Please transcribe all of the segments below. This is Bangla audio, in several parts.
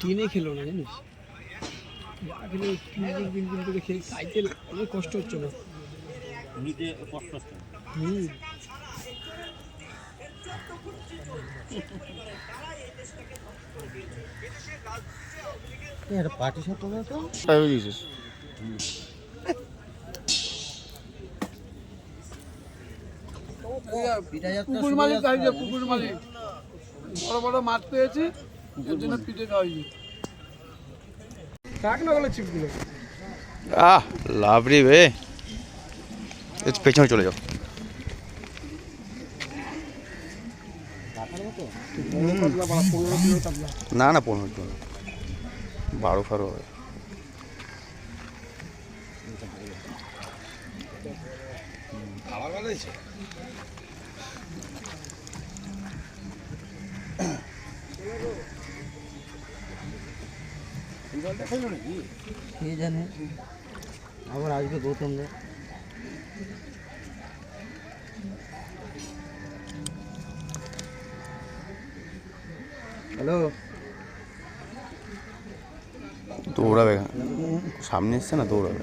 টেনে খেলো না জানিস? আগে কিনকিন কিনকিন করে খেয়ে খাইতে অনেক কষ্ট হচ্ছে না। নিতে কষ্ট হচ্ছে হুম। এটা পার্টি শট তো? পুকুর মালিক পুকুর মালিক। বড় বড় মাছ পেয়েছি। আহ লাভরি বে। পেছনে চলে যাও। না না পনেরো কিলো। না। বারো ফারো হবে। কে জানে? আবার আসবে গৌতম দে। হ্যালো? দৌড়াবে সামনে এসছে না দৌড়াবে?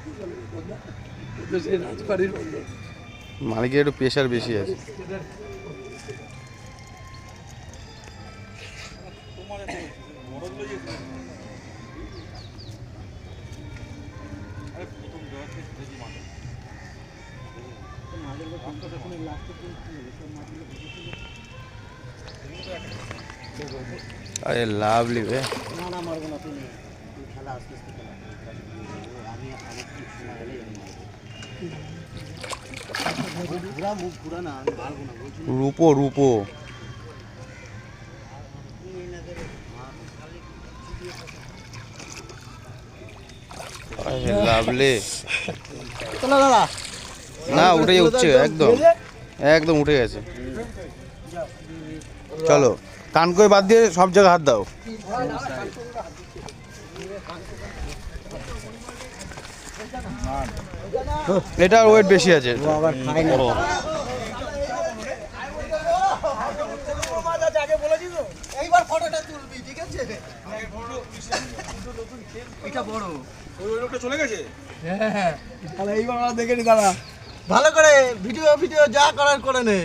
মালিকের একটু প্রেশার বেশি আছে। আরে লাভলি বে। না না, মারবো না, তুমি খেলা আস্তে আস্তে খেলা। রূপো রূপো। না উঠে উঠছে একদম। একদম উঠে গেছে। চলো কান করে বাদ দিয়ে সব জায়গায় হাত দাও। আমরা ওয়েট বেশি আছে। ভালো করে ভিডিও ভিডিও যা করার করে নে।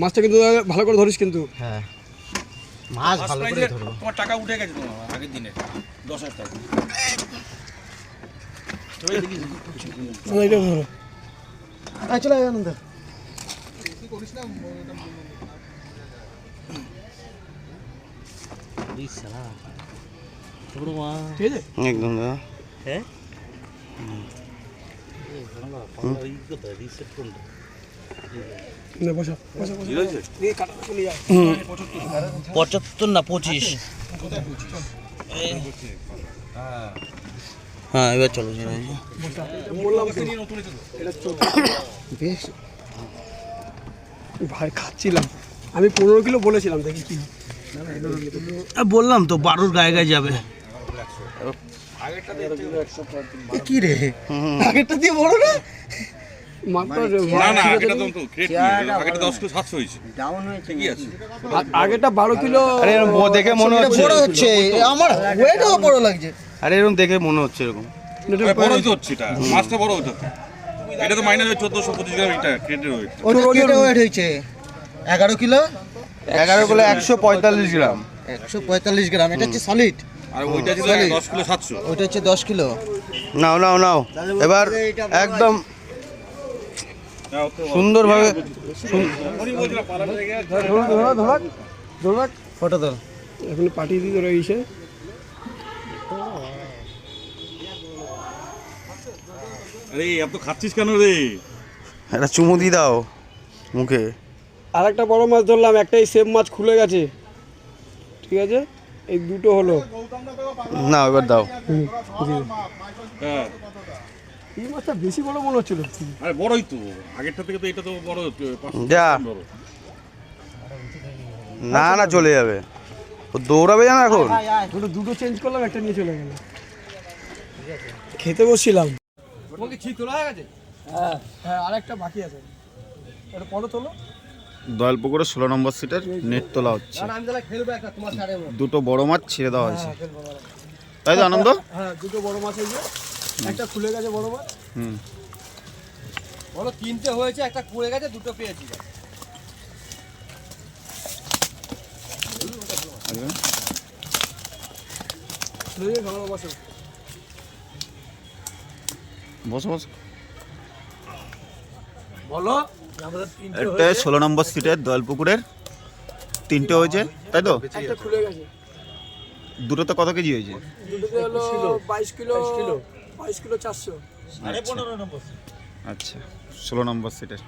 মাছটা কিন্তু ভালো করে ধরিস কিন্তু। হ্যাঁ। মাছ ভালো করে ধরো তোমার টাকা উঠে গেছে তোমার আগের দিনে দশ হাজার টাকা। চলে আয় আনন্দ। ঠিক আছে? একদম দাদা। নে, বসা বসা পঁচাত্তর না পঁচিশ? হ্যাঁ এবার চলো বেশ। ভাই খাচ্ছিলাম। আমি পনেরো কিলো বলেছিলাম দেখি কি বললাম তো বারোর গায়ে গায়ে যাবে। কি রে? আগেরটা দিয়ে বড় না? মাত্র না না ঠিক আছে, আগেটা তো তো ক্রেট আগেটা দশ কিলো সাতশো হয়েছে। ডাউন হয়েছে কি আছে। আ- আগেটা বারো কিলো দেখে মনে হচ্ছে। বড় হচ্ছে আমার ওয়েটও বড় লাগছে। আরে এরকম দেখে মনে হচ্ছে এরকম। বড় হচ্ছে এটা। মাছটা বড় হচ্ছে। এটা তো মাইনাস চোদ্দশো পঁচিশ গ্রাম এটা ক্রেটের ওয়েট ওয়েট হয়েছে। এগারো কিলো? এগারো কিলো একশো পঁয়তাল্লিশ গ্রাম। একশো পঁয়তাল্লিশ গ্রাম। এটা হচ্ছে সলিড আর ওইটা ছিল দশ কিলো সাতশো। ওইটা হচ্ছে দশ কিলো। নাও নাও নাও। এবার একদম সুন্দরভাবে ফটো এখন পাঠিয়ে দিতে রয়েছে। দাও মুখে। আর একটা বড় মাছ ধরলাম একটাই সেম মাছ খুলে গেছে। ঠিক আছে? এই দুটো হলো। না এবার দাও। হ্যাঁ। এই মাছটা বেশি বড় মনে হচ্ছিল। আরে বড়ই তো। আগেরটা থেকে তো এটা তো বড় যা। না না চলে যাবে। ও দৌড়াবে জানো এখন। ওটা দুটো চেঞ্জ করলাম একটা নিয়ে চলে গেল খেতে বসছিলাম। তোমাকে ঠিক তোলা হয়ে গেছে? হ্যাঁ। হ্যাঁ আর একটা বাকি আছে। ওটা পরে তোলো। দয়ালপুকুরে ষোলো নম্বর সিটের নেট তোলা হচ্ছে। আমি তাহলে খেলব একটা তোমার সাড়ে দুটো বড় মাছ ছেড়ে দেওয়া হয়েছে। হ্যাঁ খেলব ভালো। তাই তো আনন্দ? হ্যাঁ দুটো বড় মাছ হয়েছে একটা খুলে গেছে বড় মাছ হুম। বলো তিনটে হয়েছে একটা খুলে গেছে দুটো পেয়েছি। বসো। বসো বসো। বলো আমাদের একটা ষোলো নম্বর সিটের দয়ালপুকুরের তিনটে হয়েছে তাই তো? একটা খুলে গেছে। দুটোতে কত কেজি হয়েছে? দুটোতে হলো বাইশ কিলো। বাইশ কিলো চারশো। আচ্ছা। ষোলো নম্বর সিটের